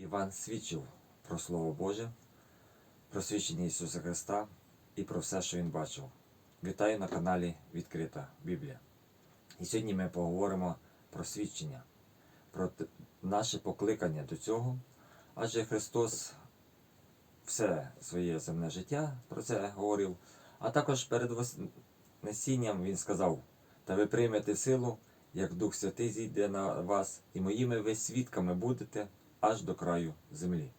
Іван свідчив про Слово Боже, про свідчення Ісуса Христа і про все, що Він бачив. Вітаю на каналі Відкрита Біблія. І сьогодні ми поговоримо про свідчення, про наше покликання до цього, адже Христос все своє земне життя про це говорив, а також перед Вознесінням Він сказав: Та ви приймете силу, як Дух Святий зійде на вас, і моїми ви свідками будете аж до краю землі.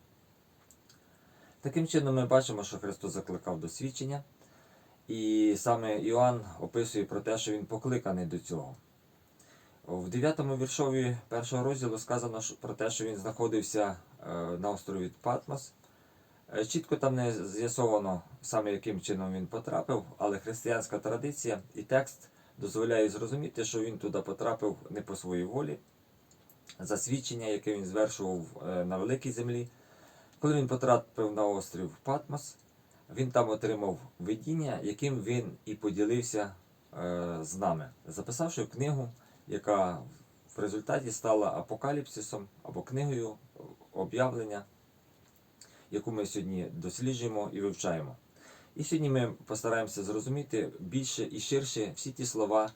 Таким чином ми бачимо, що Христос закликав до свідчення, і саме Іоанн описує про те, що він покликаний до цього. В 9 віршові першого розділу сказано про те, що він знаходився е, на острові Патмос. Е, Чітко там не з'ясовано саме яким чином він потрапив, але християнська традиція і текст дозволяє зрозуміти, що він туди потрапив не по своїй волі, за свідчення, яке він звершував е, на великій землі. Коли він потрапив на острів Патмос, він там отримав видіння, яким він і поділився е, з нами, записавши книгу, яка в результаті стала апокаліпсисом або книгою об'явлення, яку ми сьогодні досліджуємо і вивчаємо. І сьогодні ми постараємося зрозуміти більше і ширше всі ті слова,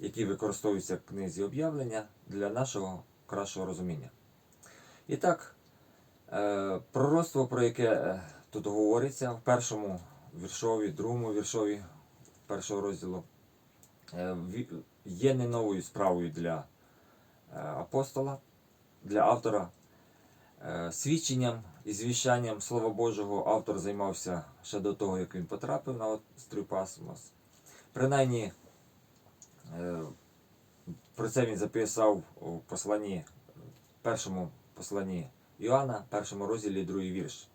які використовуються в книзі об'явлення для нашого кращого розуміння. І так, е, пророцтво, про яке е, тут говориться в першому віршові, другому віршові першого розділу, е, є не новою справою для апостола, для автора. Свідченням і звіщанням Слова Божого автор займався ще до того, як він потрапив на острів Пасмос. Принаймні, про це він записав у посланні, першому посланні Іоанна, першому розділі, другий вірш.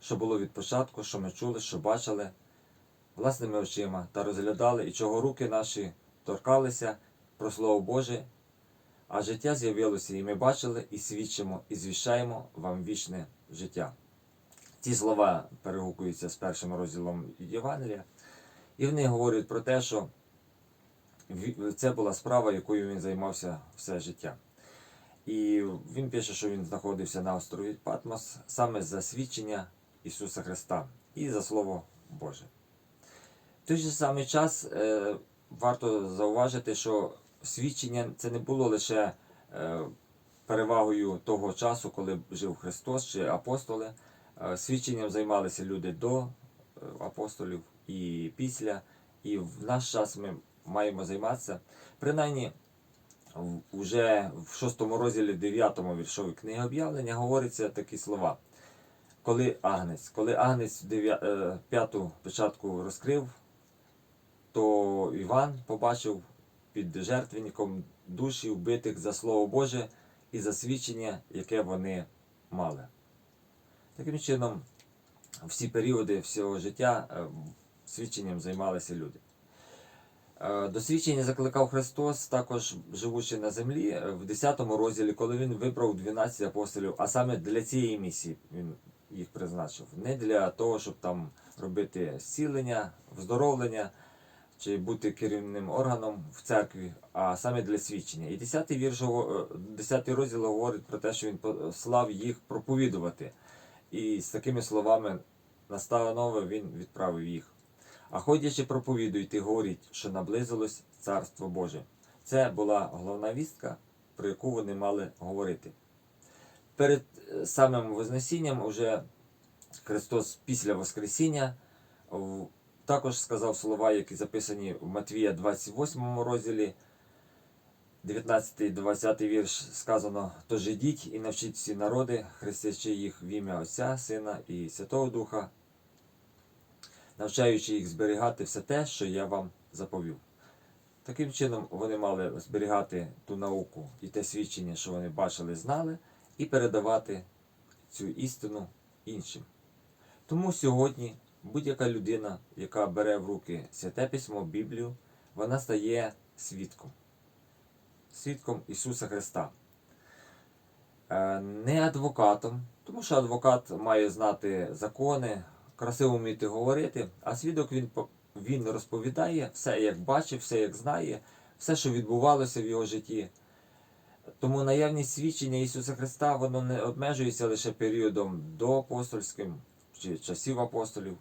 Що було від початку, що ми чули, що бачили власними очима та розглядали, і чого руки наші торкалися про Слово Боже, а життя з'явилося, і ми бачили, і свідчимо, і звіщаємо вам вічне життя. Ці слова перегукуються з першим розділом Євангелія, і вони говорять про те, що це була справа, якою він займався все життя. І він пише, що він знаходився на острові Патмос саме за свідчення Ісуса Христа і за Слово Боже. В той же самий час е, варто зауважити, що свідчення це не було лише е, перевагою того часу, коли жив Христос чи апостоли. Е, свідченням займалися люди до е, апостолів і після. І в наш час ми маємо займатися. Принаймні, в- уже в шостому розділі 9 віршові книги об'явлення говориться такі слова. Коли Агнець, коли Агнець е, п'яту печатку розкрив, то Іван побачив під жертвенником душі вбитих за Слово Боже і за свідчення, яке вони мали. Таким чином, всі періоди всього життя е, свідченням займалися люди. Е, До свідчення закликав Христос, також живучи на землі, е, в 10 розділі, коли він вибрав 12 апостолів, а саме для цієї місії він їх призначив. Не для того, щоб там робити зцілення, вздоровлення чи бути керівним органом в церкві, а саме для свідчення. І 10 вірш, гово- е, 10 розділ говорить про те, що він послав їх проповідувати. І з такими словами настанови він відправив їх. А ходячи проповідуйте, говоріть, що наблизилось Царство Боже. Це була головна вістка, про яку вони мали говорити. Перед е, самим Вознесінням уже Христос після Воскресіння також сказав слова, які записані в Матвія 28 розділі, 19-20 вірш сказано: Тож ідіть і навчіть всі народи, хрестячи їх в ім'я Отця, Сина і Святого Духа, навчаючи їх зберігати все те, що я вам заповів. Таким чином вони мали зберігати ту науку і те свідчення, що вони бачили, знали, і передавати цю істину іншим. Тому сьогодні будь-яка людина, яка бере в руки святе письмо, Біблію, вона стає свідком. Свідком Ісуса Христа. Е, Не адвокатом, тому що адвокат має знати закони, красиво вміти говорити, а свідок він, він розповідає все, як бачив, все, як знає, все, що відбувалося в його житті. Тому наявність свідчення Ісуса Христа воно не обмежується лише періодом до апостольським чи часів апостолів,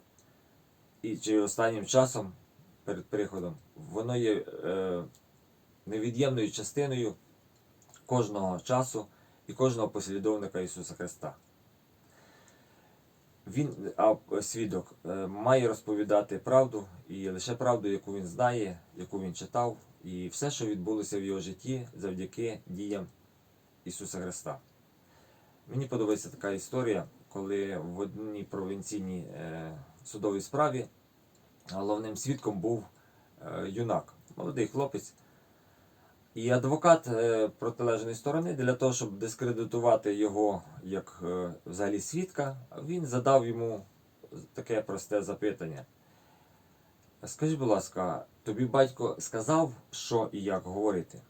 і чи останнім часом перед приходом. Воно є е, невід'ємною частиною кожного часу і кожного послідовника Ісуса Христа. Він, а свідок, е, має розповідати правду і лише правду, яку він знає, яку він читав, і все, що відбулося в його житті завдяки діям Ісуса Христа. Мені подобається така історія, коли в одній провінційній е, судовій справі головним свідком був е, юнак, молодий хлопець. І адвокат е, протилежної сторони для того, щоб дискредитувати його як е, взагалі свідка, він задав йому таке просте запитання. Скажи, будь ласка, тобі батько сказав, що і як говорити?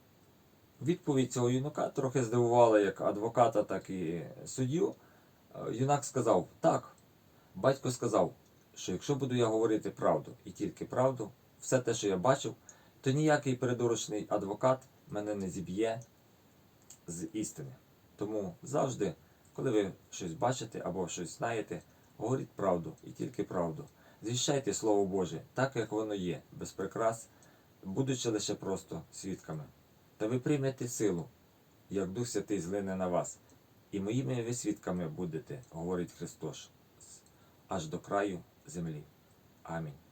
Відповідь цього юнака трохи здивувала як адвоката, так і суддю. Е, Юнак сказав: так, батько сказав, що якщо буду я говорити правду і тільки правду, все те, що я бачив, то ніякий передурочний адвокат мене не зіб'є з істини. Тому завжди, коли ви щось бачите або щось знаєте, говоріть правду і тільки правду. Звіщайте Слово Боже, так як воно є, без прикрас, будучи лише просто свідками. Та ви приймете силу, як Дух Святий злине на вас, і моїми ви свідками будете, говорить Христос, аж до краю землі. Амінь.